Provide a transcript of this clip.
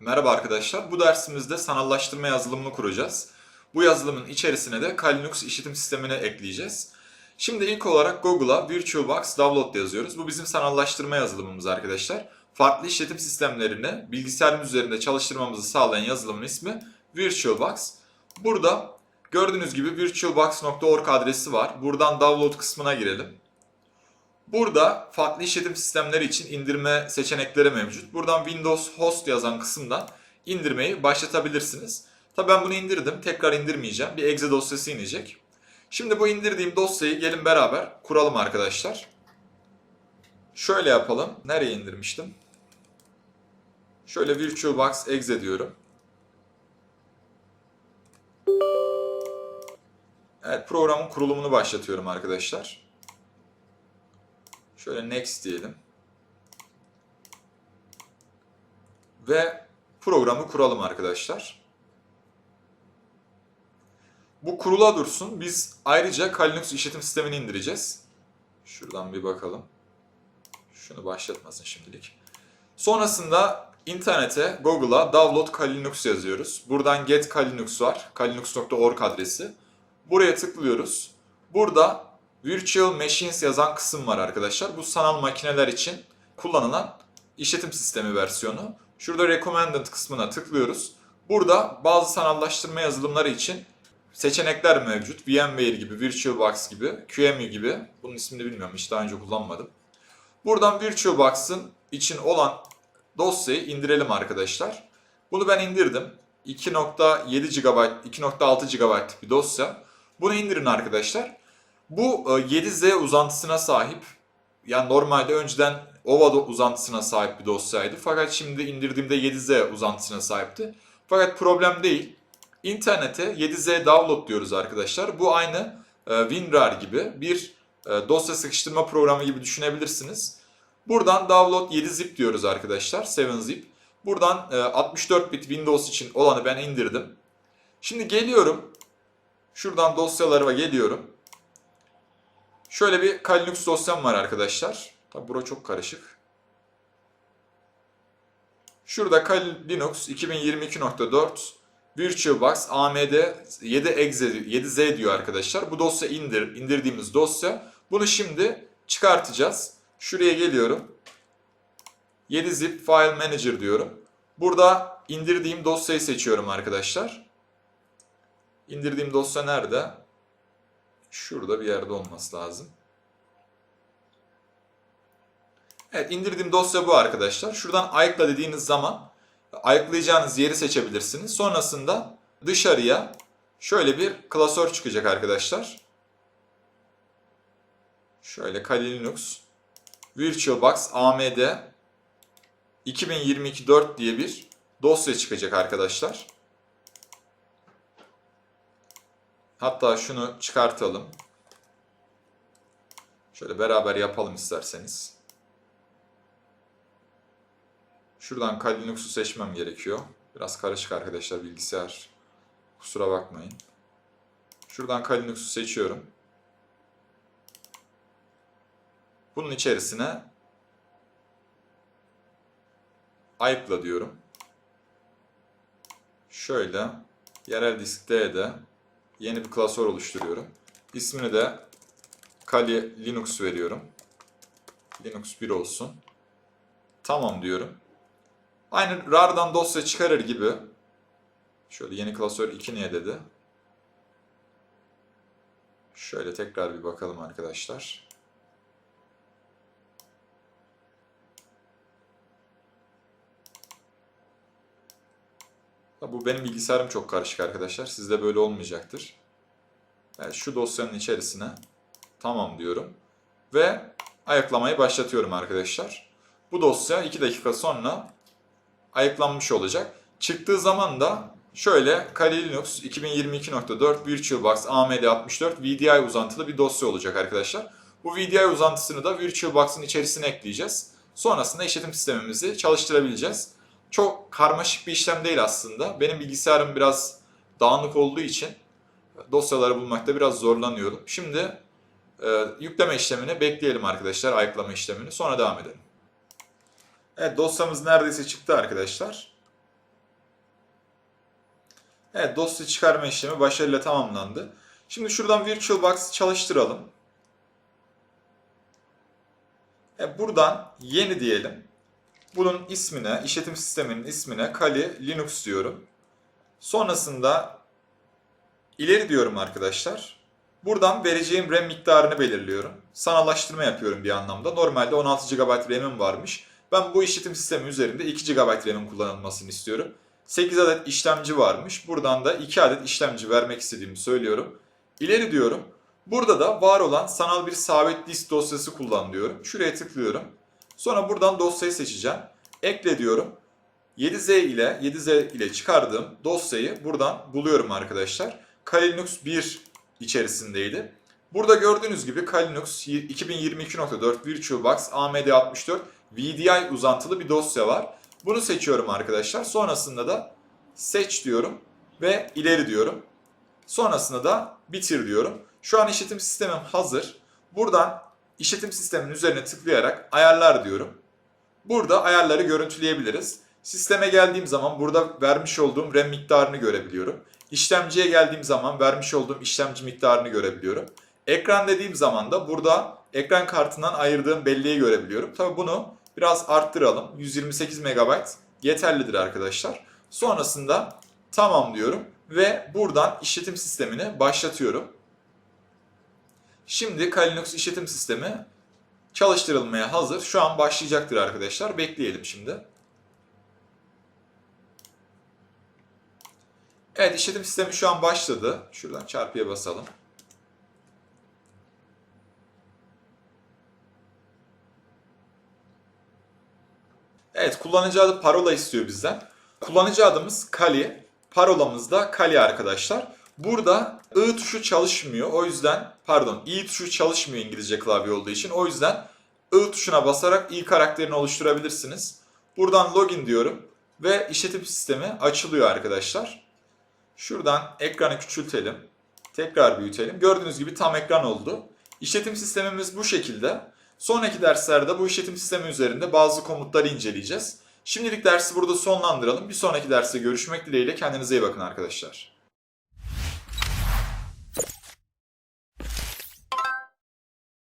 Merhaba arkadaşlar. Bu dersimizde sanallaştırma yazılımını kuracağız. Bu yazılımın içerisine de Linux işletim sistemini ekleyeceğiz. Şimdi ilk olarak Google'a VirtualBox Download yazıyoruz. Bu bizim sanallaştırma yazılımımız arkadaşlar. Farklı işletim sistemlerini bilgisayarımız üzerinde çalıştırmamızı sağlayan yazılımın ismi VirtualBox. Burada gördüğünüz gibi virtualbox.org adresi var. Buradan download kısmına girelim. Burada farklı işletim sistemleri için indirme seçenekleri mevcut. Buradan Windows Host yazan kısımdan indirmeyi başlatabilirsiniz. Tabi ben bunu indirdim. Tekrar indirmeyeceğim. Bir exe dosyası inecek. Şimdi bu indirdiğim dosyayı gelin beraber kuralım arkadaşlar. Şöyle yapalım. Nereye indirmiştim? Şöyle VirtualBox exe diyorum. Evet programın kurulumunu başlatıyorum arkadaşlar. Şöyle next diyelim. Ve programı kuralım arkadaşlar. Bu kurula dursun. Biz ayrıca Linux işletim sistemini indireceğiz. Şuradan bir bakalım. Şunu başlatmasın şimdilik. Sonrasında internete, Google'a download Kali yazıyoruz. Buradan get Kali var. kalilinux.org adresi. Buraya tıklıyoruz. Burada Virtual Machines yazan kısım var arkadaşlar. Bu sanal makineler için kullanılan işletim sistemi versiyonu. Şurada Recommended kısmına tıklıyoruz. Burada bazı sanallaştırma yazılımları için seçenekler mevcut. VMware gibi, VirtualBox gibi, QEMU gibi. Bunun ismini bilmiyorum, hiç daha önce kullanmadım. Buradan VirtualBox'ın için olan dosyayı indirelim arkadaşlar. Bunu ben indirdim. 2.7 GB, 2.6 GB bir dosya. Bunu indirin arkadaşlar. Bu e, 7Z uzantısına sahip. Yani normalde önceden OVA uzantısına sahip bir dosyaydı. Fakat şimdi indirdiğimde 7Z uzantısına sahipti. Fakat problem değil. İnternete 7Z download diyoruz arkadaşlar. Bu aynı e, WinRAR gibi bir e, dosya sıkıştırma programı gibi düşünebilirsiniz. Buradan download 7zip diyoruz arkadaşlar. 7zip. Buradan e, 64 bit Windows için olanı ben indirdim. Şimdi geliyorum. Şuradan dosyalarıma geliyorum. Şöyle bir Kali Linux dosyam var arkadaşlar. Tabi bura çok karışık. Şurada Linux 2022.4 VirtualBox AMD 7 exe 7Z diyor arkadaşlar. Bu dosya indir indirdiğimiz dosya. Bunu şimdi çıkartacağız. Şuraya geliyorum. 7zip file manager diyorum. Burada indirdiğim dosyayı seçiyorum arkadaşlar. İndirdiğim dosya nerede? Şurada bir yerde olması lazım. Evet indirdiğim dosya bu arkadaşlar. Şuradan ayıkla dediğiniz zaman ayıklayacağınız yeri seçebilirsiniz. Sonrasında dışarıya şöyle bir klasör çıkacak arkadaşlar. Şöyle Kali Linux VirtualBox AMD 2022-4 diye bir dosya çıkacak arkadaşlar. Hatta şunu çıkartalım. Şöyle beraber yapalım isterseniz. Şuradan Kali Linux'u seçmem gerekiyor. Biraz karışık arkadaşlar bilgisayar. Kusura bakmayın. Şuradan Kali Linux'u seçiyorum. Bunun içerisine ayıkla diyorum. Şöyle yerel diskte de yeni bir klasör oluşturuyorum. İsmini de Kali Linux veriyorum. Linux 1 olsun. Tamam diyorum. Aynı RAR'dan dosya çıkarır gibi. Şöyle yeni klasör 2 niye dedi. Şöyle tekrar bir bakalım arkadaşlar. Bu benim bilgisayarım çok karışık arkadaşlar. Sizde böyle olmayacaktır. Evet, şu dosyanın içerisine tamam diyorum. Ve ayıklamayı başlatıyorum arkadaşlar. Bu dosya 2 dakika sonra ayıklanmış olacak. Çıktığı zaman da şöyle Kali Linux 2022.4 VirtualBox AMD 64 VDI uzantılı bir dosya olacak arkadaşlar. Bu VDI uzantısını da VirtualBox'ın içerisine ekleyeceğiz. Sonrasında işletim sistemimizi çalıştırabileceğiz. Çok karmaşık bir işlem değil aslında. Benim bilgisayarım biraz dağınık olduğu için dosyaları bulmakta biraz zorlanıyorum. Şimdi e, yükleme işlemini bekleyelim arkadaşlar, ayıklama işlemini. Sonra devam edelim. Evet dosyamız neredeyse çıktı arkadaşlar. Evet dosya çıkarma işlemi başarıyla tamamlandı. Şimdi şuradan VirtualBox çalıştıralım. E buradan yeni diyelim. Bunun ismine, işletim sisteminin ismine Kali Linux diyorum. Sonrasında ileri diyorum arkadaşlar. Buradan vereceğim RAM miktarını belirliyorum. Sanallaştırma yapıyorum bir anlamda. Normalde 16 GB RAM'im varmış. Ben bu işletim sistemi üzerinde 2 GB RAM'in kullanılmasını istiyorum. 8 adet işlemci varmış. Buradan da 2 adet işlemci vermek istediğimi söylüyorum. İleri diyorum. Burada da var olan sanal bir sabit disk dosyası kullan diyorum. Şuraya tıklıyorum. Sonra buradan dosyayı seçeceğim. Ekle diyorum. 7Z ile 7Z ile çıkardığım dosyayı buradan buluyorum arkadaşlar. Kali Linux 1 içerisindeydi. Burada gördüğünüz gibi Kali Linux 2022.4 VirtualBox AMD64 VDI uzantılı bir dosya var. Bunu seçiyorum arkadaşlar. Sonrasında da seç diyorum ve ileri diyorum. Sonrasında da bitir diyorum. Şu an işletim sistemim hazır. Buradan işletim sistemin üzerine tıklayarak ayarlar diyorum. Burada ayarları görüntüleyebiliriz. Sisteme geldiğim zaman burada vermiş olduğum RAM miktarını görebiliyorum. İşlemciye geldiğim zaman vermiş olduğum işlemci miktarını görebiliyorum. Ekran dediğim zaman da burada ekran kartından ayırdığım belleği görebiliyorum. Tabi bunu biraz arttıralım. 128 MB yeterlidir arkadaşlar. Sonrasında tamam diyorum ve buradan işletim sistemini başlatıyorum. Şimdi Kali Linux işletim sistemi çalıştırılmaya hazır. Şu an başlayacaktır arkadaşlar. Bekleyelim şimdi. Evet işletim sistemi şu an başladı. Şuradan çarpıya basalım. Evet kullanıcı adı parola istiyor bizden. Kullanıcı adımız Kali. Parolamız da Kali arkadaşlar. Burada I tuşu çalışmıyor. O yüzden pardon I tuşu çalışmıyor İngilizce klavye olduğu için. O yüzden I tuşuna basarak I karakterini oluşturabilirsiniz. Buradan login diyorum ve işletim sistemi açılıyor arkadaşlar. Şuradan ekranı küçültelim. Tekrar büyütelim. Gördüğünüz gibi tam ekran oldu. İşletim sistemimiz bu şekilde. Sonraki derslerde bu işletim sistemi üzerinde bazı komutları inceleyeceğiz. Şimdilik dersi burada sonlandıralım. Bir sonraki derste görüşmek dileğiyle kendinize iyi bakın arkadaşlar.